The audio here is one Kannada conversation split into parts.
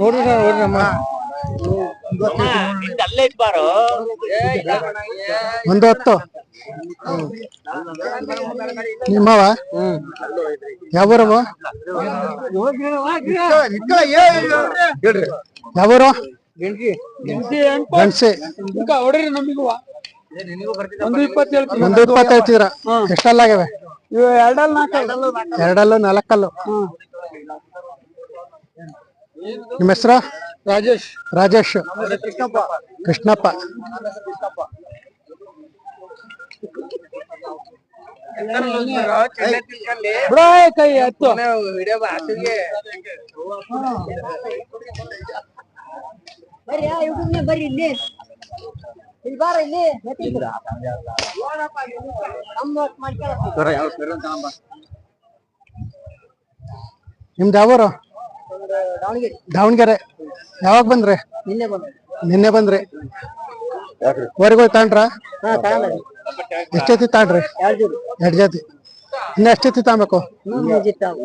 ನೋಡ್ರಿ ಸರ್ ನೋಡ್ರಿ ಅಮ್ಮ ಅಲ್ಲೇ ಇಟ್ಬಾರು ಒಂದು ಹತ್ತು ನಿಮ್ಮವ ಯಾವ ಯಾವೂರು ಒಂದು ಇಪ್ಪತ್ತು ಹೇಳ್ತಿದ್ರ ಎಷ್ಟಲ್ಲ ಆಗ್ಯಾವೆ? ಇವು ಎರಡಲ್ಲ ನಾಲ್ಕು ಎರಡಲ್ಲು ನಾಲ್ಕಲ್ಲು. ನಿಮ್ಮ ಹೆಸರು? ರಾಜೇಶ್. ರಾಜೇಶ್. ಕೃಷ್ಣಪ್ಪ. ಕೃಷ್ಣಪ್ಪ. ಕೈ ಹತ್ತು. ಬರ್ರಿ ಯೂಟ್ಯೂಬ್ನೇ ಬರ್ರಿ ಇಲ್ಲಿ. ಇಲ್ಲಿ ಬಾರ ಇಲ್ಲಿ. ನಿಮ್ದು ಯಾವೂರು? ದಾವಣಗೆರೆ. ದಾವಣಗೆರೆ. ಯಾವಾಗ ಬಂದ್ರಿ? ನಿನ್ನೆ ಬಂದ್ರೆ ನಿನ್ನೆ ಬಂದ್ರಿ. ಹೊರಗೆ ಹೋಗಿ ತಗೊಂಡ್ರ ಹಾ ತಗೊಂಡ್ರಿ ಎಷ್ಟು ಜೊತೆ ತಗೊಂಡ್ರಿ ಎರಡು ಜಾತಿ. ಇನ್ನ ಎಷ್ಟೊತ್ತಿ ತಾಂಬೇಕು?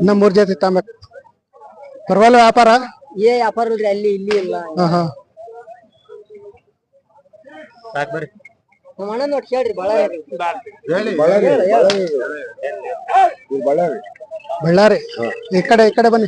ಇನ್ನ ಮೂರ್ ಜಾತಿ ತಾಂಬೇಕು. ಪರವಾಗಿಲ್ಲ ವ್ಯಾಪಾರ? ಏ ವ್ಯಾಪಾರ ಇಲ್ರಿ ಅಲ್ಲಿ ಇಲ್ಲಿ ಇಲ್ಲ. ಹಾ ನೋಡಿ ಬಳ್ಳಾರಿ. ಈ ಕಡೆ ಈ ಕಡೆ ಬನ್ನಿ.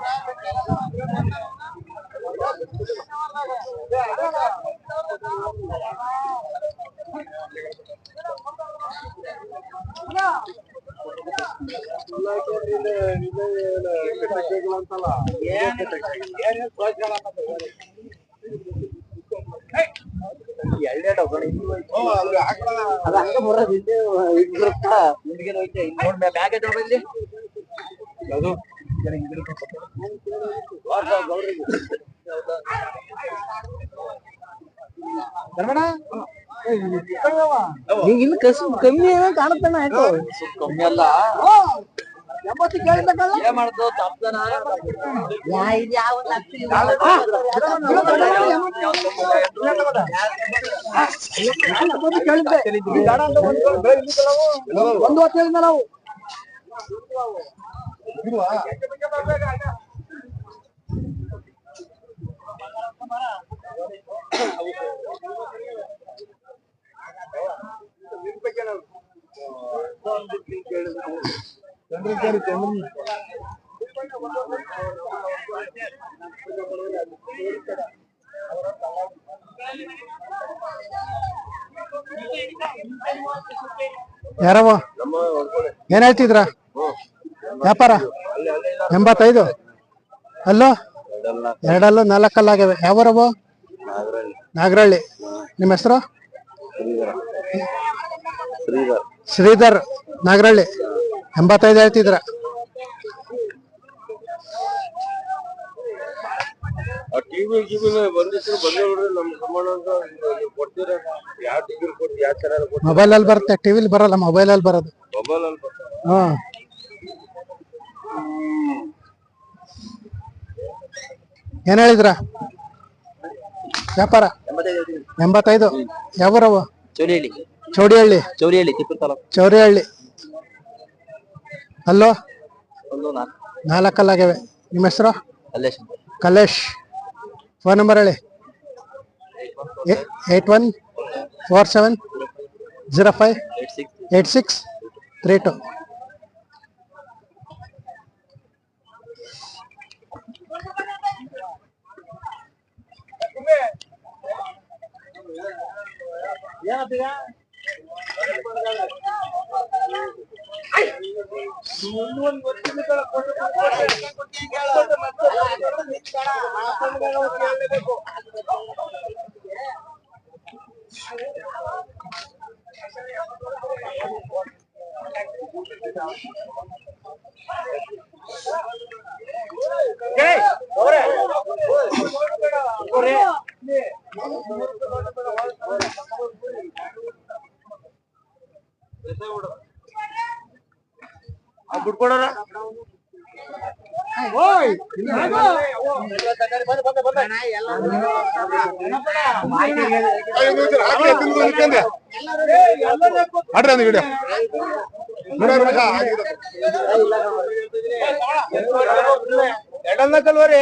ಬ್ಯಾಗ್ ಕಸು ಕಮ್ಮಿ ಏನೋ ಆಯ್ತು. ಕಮ್ಮಿ ಅಲ್ಲ. ಎಂಬತ್ತು ಏನ್ ಮಾಡ್ದು? ತಪ್ಪನ ಒಂದು ಹೊತ್ತು ನಾವು. ಯಾರವ ಏನ್ ಹೇಳ್ತಿದ್ರ? ವ್ಯಾಪಾರ? ಎಂಬತ್ತೈದು? ಅಲ್ಲೋ? ಎರಡಲ್ಲೂ ನಾಲ್ಕಲ್ಲಾಗಿವೆ ಯಾವರವು ನಾಗರಹಳ್ಳಿ. ನಿಮ್ಮ ಹೆಸರು? ಶ್ರೀಧರ್. ನಾಗರಹಳ್ಳಿ. ಎಂಬತ್ತೈದು ಹೇಳ್ತಿದ್ರ ಮೊಬೈಲ್ ಅಲ್ಲಿ ಬರುತ್ತೆ. ಟಿವಿಲಿ ಬರಲ್ಲ. ಮೊಬೈಲ್ ಅಲ್ಲಿ ಬರೋದು. ಹಾ. ಏನ್ ಹೇಳಿದ್ರ? ವ್ಯಾಪಾರ? ಎಂಬತ್ತೈದು. ಯಾವರವು ಚೌರಿಹಳ್ಳಿ ಚೌಡಿಹಳ್ಳಿ. ಚೌರಿಹಳ್ಳಿ ತಿಪ್ಪೂರು ತಾಲೂಕು. ಚೌರಿಹಳ್ಳಿ. ಅಲ್ಲೋ? ಒಂದು ನಾಲ್ಕು. ನಾಲ್ಕಲ್ಲಾಗ್ಯಾವೆ. ನಿಮ್ಮ ಹೆಸರು? ಕಲೇಶ್ ಫೋನ್ ನಂಬರ್ ಹೇಳಿ. Eight one four seven zero five eight six. Three six Hey! ಬಿಡ್ಕೊಡೋರ ಓಯ್ ಮಾಡ್ರಿ ಅಂದ್ರೆ ವಿಡಿಯೋ ಏನ್ ವರ್ಷ ಎಡನ್ನ ಕಲ್ವರಿ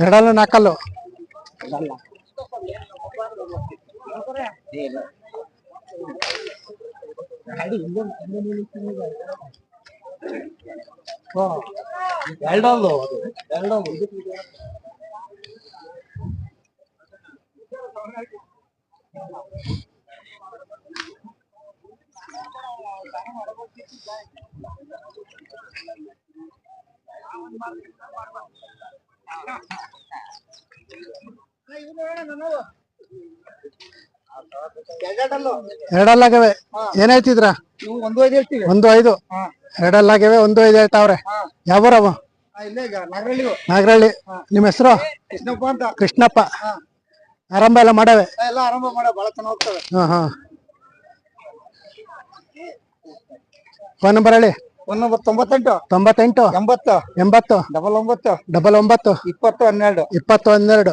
ಎರಡಲ್ಲ ನಕಲು ಎರಡಲ್ಲು ಎರಡಲ್ಲು. ಎರಡಲ್ಲಾಗವೆ ಏನ್ ಹೇಳ್ತಿದ್ರ ಒಂದು ಐದು ಎರಡಲ್ಲಾಗವೆ ಒಂದು ಐದು. ಹೇಳ್ತಾವ್ರೆ. ಯಾವೂರವ ನಾಗರಳ್ಳಿ ನಿಮ್ಮ ಹೆಸರು? ಕೃಷ್ಣಪ್ಪ ಅಂತ. ಕೃಷ್ಣಪ್ಪ. ಆರಂಭ ಎಲ್ಲ ಮಾಡವೆ ಆ, ಎಲ್ಲ ಆರಂಭ ಮಾಡ ಬಹಳ ಚೆನ್ನಾಗಿ ಹೋಗ್ತವೆ. ಹಾ ಹಾ. ಫೋನ್ ನಂಬರ್ ಹೇಳಿ. ಒಂದ್ ನಂಬರ್ ತೊಂಬತ್ತೆಂಟು. ತೊಂಬತ್ತೆಂಟು. ಎಂಬತ್ತು. ಎಂಬತ್ತು. ಡಬಲ್ ಒಂಬತ್ತು. ಡಬಲ್ ಒಂಬತ್ತು. ಇಪ್ಪತ್ತು ಹನ್ನೆರಡು. ಇಪ್ಪತ್ತು ಹನ್ನೆರಡು.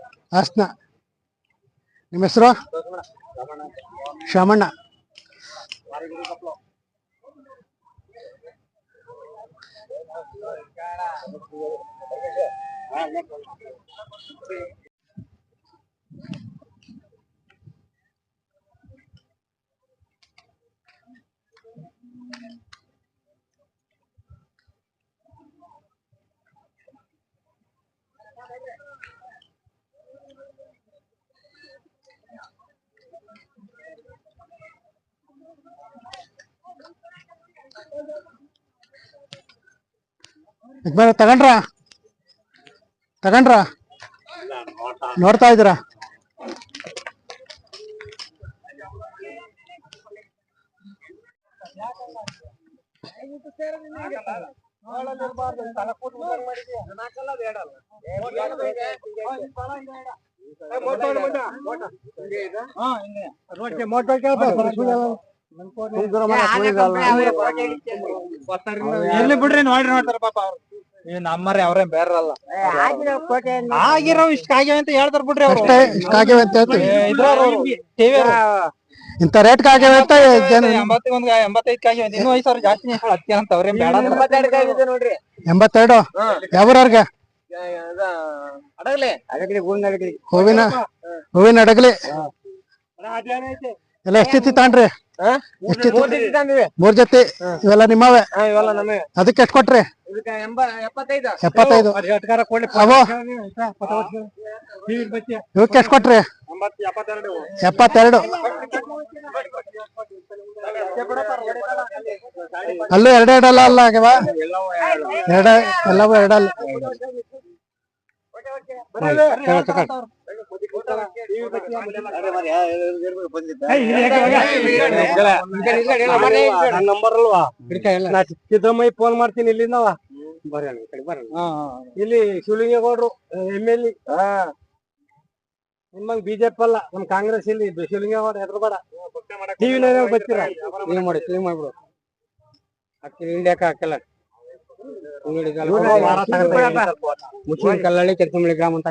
ಹಾಸನ. ನಿಮ್ಮ ಹೆಸರು? ಶಾಮಣ್ಣ. ಯಜಮಾನ ತಗೊಂಡ್ರ? ತಗೊಂಡ್ರ? ನೋಡ್ತಾ ಇದ್ದೀರಾ? ಎಲ್ಲಿ ಬಿಡ್ರಿ ನೋಡ್ರಿ ನೋಡ್ತಾರ ಪಾಪ ಅವ್ರು. ನೀವು ನಮ್ಮರಿ ಅವ್ರೇನ್ ಬೇರಲ್ಲ ಆಗಿರೋ ಇಷ್ಟ ಆಗ್ಯಾವ ಅಂತ ಹೇಳ್ತಾರ ಬಿಡ್ರಿ ಅವ್ರು. ಅಷ್ಟೇ ಇಷ್ಟ ಆಗ್ಯಾವ ಅಂತ ಹೇಳ್ತೀವಿ. ಟಿವಿ ಇಂತ ರೇಟ್ ಆಗ್ಯಾವ ಅಂತ ಜನ ಎಂಬತ್ತಿಗೆ ಒಂದ್ ಎಂಬತ್ತೈದು ಆಗ್ಯಾವ ಇನ್ನೂ ಐದ್ ಸಾವಿರ ಜಾಸ್ತಿ ಹತ್ತಿ ಅಂತ ಅವ್ರೇನ್ ಬೇಡ ಅಂತಾರ. ನೋಡ್ರಿ. ಎಂಬತ್ತೆರಡು? ಯಾವ್ರವ್ರಿಗೆ? ಅಡಗಲೆ. ಹೂವಿನ ಹೂವಿನ ಅಡಗಲಿ. ಎಲ್ಲ ಎಷ್ಟಿತ್ತು ತಾಂಡ್ರಿ ಎಷ್ಟಿತ್ತು ಮೂರ್ ಜೊತೆ ಇವೆಲ್ಲ ನಿಮ್ಮವೇ. ಅದಕ್ಕೆ ಎಷ್ಟ್ ಕೊಟ್ರಿ? ಎಪ್ಪತ್ತೈದು. ಇವಕ್ಕೆ ಎಷ್ಟು ಕೊಟ್ರಿ? ಎಪ್ಪತ್ತೆರಡು. ಅಲ್ಲೂ ಎರಡು ಎರಡಲ್ಲ ಅಲ್ಲ ಆಗ್ಯಾವ ಎರಡ ಎಲ್ಲವೂ ಎರಡಲ್ಲ. ನಂಬರ್ ಅಲ್ವಾ? ನಾ ಸಿದ್ದಮ್ಮಯ್ಯ ಫೋನ್ ಮಾಡ್ತೀನಿ ಇಲ್ಲಿಂದವ ಇಲ್ಲಿ ಶಿವಲಿಂಗೇಗೌಡರು ಎಂ ಎಲ್ ನಿಮ್ಮಂಗ್ ಬಿಜೆಪಿ ಅಲ್ಲ ನಮ್ ಕಾಂಗ್ರೆಸ್ ಇಲ್ಲಿ ಶಿವಲಿಂಗ ಹೆದರ್ಬೇಡ ಟಿವಿ ನೈನ್ ಬರ್ತೀರಾ? ಕ್ಲೀನ್ ಮಾಡಿ ಕ್ಲೀನ್ ಮಾಡ್ಬಿಡು. ಇಂಡಿಯಾಕ ಹಾಕಲ್ಲ. ಮುಸ್ಲಿಂ ಕಲ್ಲಳ್ಳಿ ಕೆರ್ಕಂಬಳಿ ಗ್ರಾಮ ಅಂತ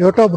ಯೂಟ್ಯೂಬ್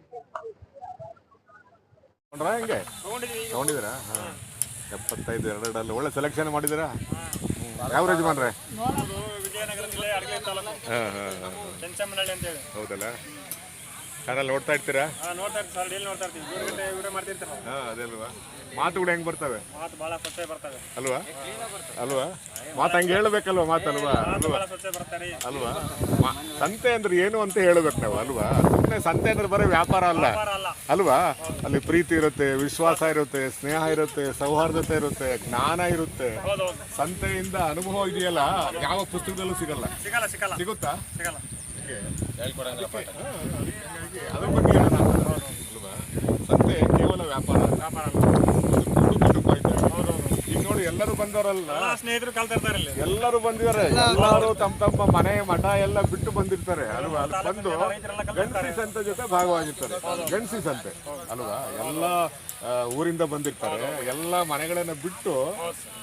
ತಗೊಂಡ್ರಾ ಹೆಂಗೆ. ತಗೊಂಡಿದ್ದೀರಾ? ಹಾ. ಎಪ್ಪತ್ತೈದು ಎರಡರಲ್ಲಿ ಒಳ್ಳೆ ಸೆಲೆಕ್ಷನ್ ಮಾಡಿದ್ದೀರಾ? ಯಾವ ಯಜಮಾನ್ರೆ? ಹಾಂ ಹಾಂ ಹೇಳಿ. ಹೌದಲ್ಲ? ಚಾನಲ್ ನೋಡ್ತಾ ಇರ್ತೀರಾ? ನೋಡ್ತಾ ಇರ್ತೀವಿ ಸರ್ ಡೈಲಿ ನೋಡ್ತಾ ಇರ್ತೀವಿ ಮೂರು ಗಂಟೆ ವಿಡಿಯೋ ಮಾಡ್ತಿರ್ತಾರೆ ಹಾಂ ಅದೇ ಅಲ್ವಾ? ಮಾತುಗಳು ಹೆಂಗ್ ಬರ್ತವೆ? ಮಾತು ಭಾಳ ಸ್ವಚ್ಛ ಬರ್ತವೆ. ಅಲ್ವಾ? ಅಲ್ವಾ? ಮಾತು ಹಂಗೆ ಹೇಳ್ಬೇಕಲ್ವಾ ಮಾತಲ್ವಾ? ಅಲ್ವಾ? ಅಲ್ವಾ? ಮಾ- ಸಂತೆ ಅಂದ್ರೆ ಏನು ಅಂತ ಹೇಳ್ಬೇಕು ನಾವು ಅಲ್ವಾ? ಸುಮ್ಮನೆ ಸಂತೆ ಅಂದ್ರೆ ಬರೀ ವ್ಯಾಪಾರ ಅಲ್ಲ. ಅಲ್ಲ. ಅಲ್ವಾ? ಅಲ್ಲಿ ಪ್ರೀತಿ ಇರುತ್ತೆ ವಿಶ್ವಾಸ ಇರುತ್ತೆ ಸ್ನೇಹ ಇರುತ್ತೆ ಸೌಹಾರ್ದತೆ ಇರುತ್ತೆ ಜ್ಞಾನ ಇರುತ್ತೆ. ಹೌದು ಹೌದು ಸಂತೆಯಿಂದ ಅನುಭವ ಇದೆಯಲ್ಲ ಯಾವ ಪುಸ್ತಕದಲ್ಲೂ ಸಿಗಲ್ಲ. ಸಿಗಲ್ಲ ಸಿಗಲ್ಲ. ಸಿಗುತ್ತಾ? ಸಿಗಲ್ಲ. ಅದ್ರ ಬಗ್ಗೆ ಹೇಳೋಣ ಅಲ್ವಾ ಸಂತೆ ಕೇವಲ ವ್ಯಾಪಾರ ವ್ಯಾಪಾರ ಈಗ ನೋಡಿ ಎಲ್ಲರೂ ಬಂದವರಲ್ಲ. ಸ್ನೇಹಿತರು ಕಲ್ತಿರ್ತಾರೆ ಇಲ್ಲಿ. ಎಲ್ಲರೂ ಬಂದಿದ್ದಾರೆ. ಎಲ್ಲರೂ ತಮ್ಮ ತಮ್ಮ ಮನೆ ಮಠ ಎಲ್ಲ ಬಿಟ್ಟು ಬಂದಿರ್ತಾರೆ. ಅಲ್ವಾ? ಅಲ್ಲಿ ಬಂದು ಗಣಸಿ ಸಂತೆ ಜೊತೆ ಭಾಗವಾಗಿರ್ತಾರೆ. ಗಣಸಿ ಸಂತೆ. ಅಲ್ವಾ? ಎಲ್ಲ ಊರಿಂದ ಬಂದಿರ್ತಾರೆ. ಎಲ್ಲ ಮನೆಗಳನ್ನ ಬಿಟ್ಟು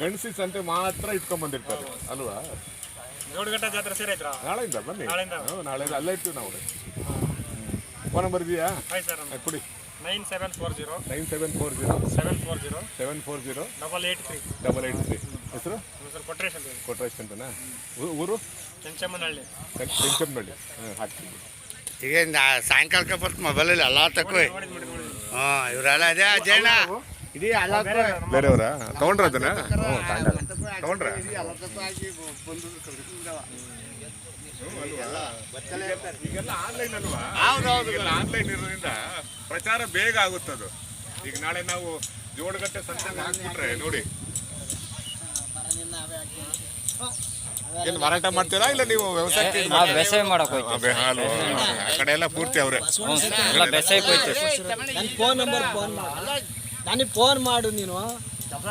ಗಣಸಿ ಸಂತೆ ಮಾತ್ರ ಇಟ್ಕೊಂಡ್ ಬಂದಿರ್ತಾರೆ. ಅಲ್ವಾ? ಜೋಡುಗಟ್ಟ ಜಾತ್ರೆ ಸೇರೈತ್ರ ನಾಳೆಯಿಂದ ಬನ್ನಿ. ನಾಳೆಯಿಂದ? ಹ್ಮ್, ನಾಳೆಯಿಂದ ಅಲ್ಲೇ ಇರ್ತೀವಿ ನಾವು ಫೋನ್ ನಂಬರ್ ಇದೆಯಾ? ಆಯ್ತು ಸರ್ ಕೊಡಿ. Nine seven four zero. Nine seven four zero. Seven four zero. Seven four zero. Double eight three. Double eight three. ಹೆಸರು? ಸರ್ ಕೊಟ್ರೇಶ್ ಅಂತ ಹೇಳಿ. ಕೊಟ್ರೇಶ್ ಅಂತನಾ? ಊ- ಊರು? ಹಾಂ ಹಾಕ್ತೀವಿ ಈಗ ನಾ- ಸಾಯಂಕಾಲಕ್ಕೆ ಬರ್ತು ಮೊಬೈಲಲ್ಲಿ ಎಲ್ಲ ಹಾಂ ಇವರೆಲ್ಲ ಅದೇ ಅಜಯಣ್ಣ. ಇಡೀ ಎಲ್ಲ ಬೇರೆಯವರ? ತಗೊಂಡ್ರ ಅದನ್ನ? ಹ್ಞೂ ತಗೊಂಡ್ರ? ಈಗೆಲ್ಲ ಆನ್ಲೈನ್ ಅಲ್ವಾ? ಹೌದೌದು. ಈಗೆಲ್ಲ ಆನ್ಲೈನ್ ಇರೋದ್ರಿಂದ ಪ್ರಚಾರ ಬೇಗ ಆಗುತ್ತದು ಈಗ ನಾಳೆ ನಾವು ಜೋಡಗಟ್ಟೆ ಸಂತೆ ಹಾಕ್ಬಿಟ್ರೆ ನೋಡಿ. ಏನು ಮಾರಾಟ ಮಾಡ್ತೀರಾ? ಇಲ್ಲ ನೀವು ವ್ಯವಸಾಯ? ಬೇಸಾಯ ಮಾಡಕ್ ಹಾಲು ಆ ಕಡೆ ಎಲ್ಲ ಪೂರ್ತಿ ಅವ್ರೆ. ಎಲ್ಲ ಬೇಸಾಯಕ್ಕೆ ಹೋಯ್ತು. ನನ್ನ ಫೋನ್ ನಂಬರ್ ಫೋನ್ ಮಾಡಿ. ನನಗೆ ಫೋನ್ ಮಾಡು ನೀನು. ಕೆಲಸ